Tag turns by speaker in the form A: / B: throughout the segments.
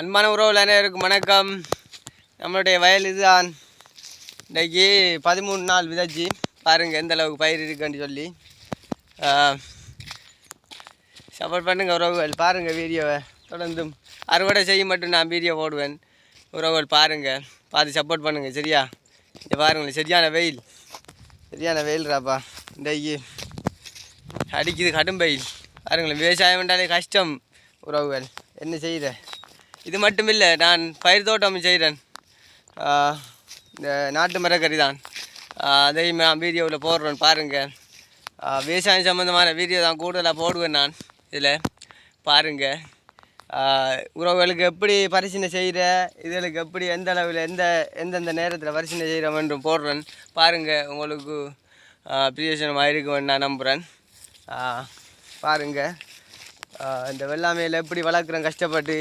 A: அன்பான உறவுகள் அனைவருக்கும் வணக்கம். நம்மளுடைய வயல் இதுதான். இன்றைக்கி பதிமூணு நாள் விதைச்சி பாருங்கள் எந்த அளவுக்கு பயிர் இருக்குன்னு சொல்லி. சப்போர்ட் பண்ணுங்கள் உறவுகள். பாருங்கள் வீடியோவை. தொடர்ந்தும் அறுவடை செய்ய மட்டும் நான் வீடியோ போடுவேன். உறவுகள் பாருங்கள் பார்த்து சப்போர்ட் பண்ணுங்கள் சரியா? இதை பாருங்களேன் சரியான வெயில். சரியான வெயில்ராப்பா. இன்றைக்கு அடிக்குது கடும் வெயில். பாருங்களேன் விவசாயம் என்றாலே கஷ்டம் உறவுகள். என்ன செய்கிற இது மட்டும் இல்லை நான் பயிர் தோட்டம் செய்கிறேன் இந்த நாட்டு மரக்கறி தான். அதையும் நான் வீடியோவில் போடுறேன் பாருங்கள் விவசாயம் சம்மந்தமான வீடியோ தான் கூடுதலாக போடுவேன் நான் இதில். பாருங்கள் உறவுகளுக்கு எப்படி பரிசீலனை செய்கிற இதுகளுக்கு எப்படி எந்த அளவில் எந்த எந்தெந்த நேரத்தில் பரிசீலனை செய்கிறோம் என்றும் போடுறேன். பாருங்கள் உங்களுக்கு பிரியசனமாக இருக்குமென்னு நான் நம்புகிறேன் பாருங்கள் இந்த வெள்ளாமையில் எப்படி வளர்க்குறோம் கஷ்டப்பட்டு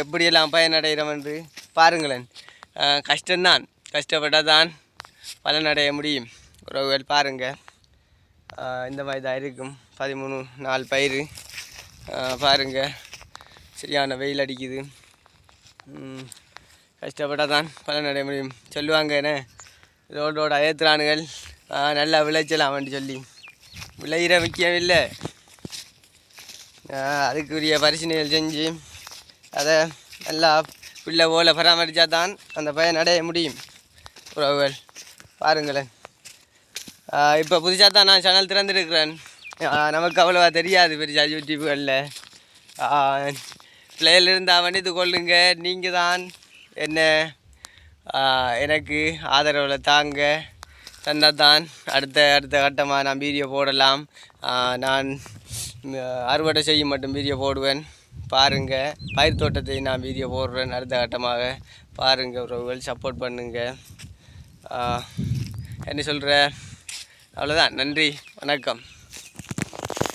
A: எப்படியெல்லாம் பயனடைகிறோம் என்று பாருங்களேன். கஷ்டம்தான் கஷ்டப்பட்டால் தான் பலனடைய முடியும். உறவுகள் பாருங்கள் இந்த மாதிரி தான் இருக்கும். பதிமூணு நாலு பயிர் பாருங்கள் சரியான வெயில் அடிக்குது. கஷ்டப்பட்டால் தான் பலனடைய முடியும். சொல்லுவாங்க என்ன? ரோடோட ஏத்துறானுகள். நல்லா விளைச்சலாம் அப்படின்னு சொல்லி. விளையிற முக்கியம் இல்லை அதுக்குரிய பரிசீலனைகள் செஞ்சு அதை நல்லா பிள்ளை போல பராமரித்தா தான் அந்த பையன் அடைய முடியும் உறவுகள் பாருங்களேன் இப்போ புதுசாக தான் நான் சேனல் திறந்துருக்கிறேன் நமக்கு அவ்வளோவா தெரியாது பெரிசா யூடியூப்களில் பிள்ளைகள் இருந்தால் மன்னித்து கொள்ளுங்க நீங்கள் தான் என்ன எனக்கு ஆதரவில் தாங்க தந்தால் தான் அடுத்த அடுத்த கட்டமாக நான் வீடியோ போடலாம் நான் அறுவடை செய்யும் மட்டும் வீடியோ போடுவேன். பாருங்கள் பயிர் தோட்டத்தை நான் வீடியோ போடுறேன் அடுத்த கட்டமாக. பாருங்கள் உறவுகள் சப்போர்ட் பண்ணுங்கள் என்ன சொல்கிற அவ்வளோதான் நன்றி. வணக்கம்.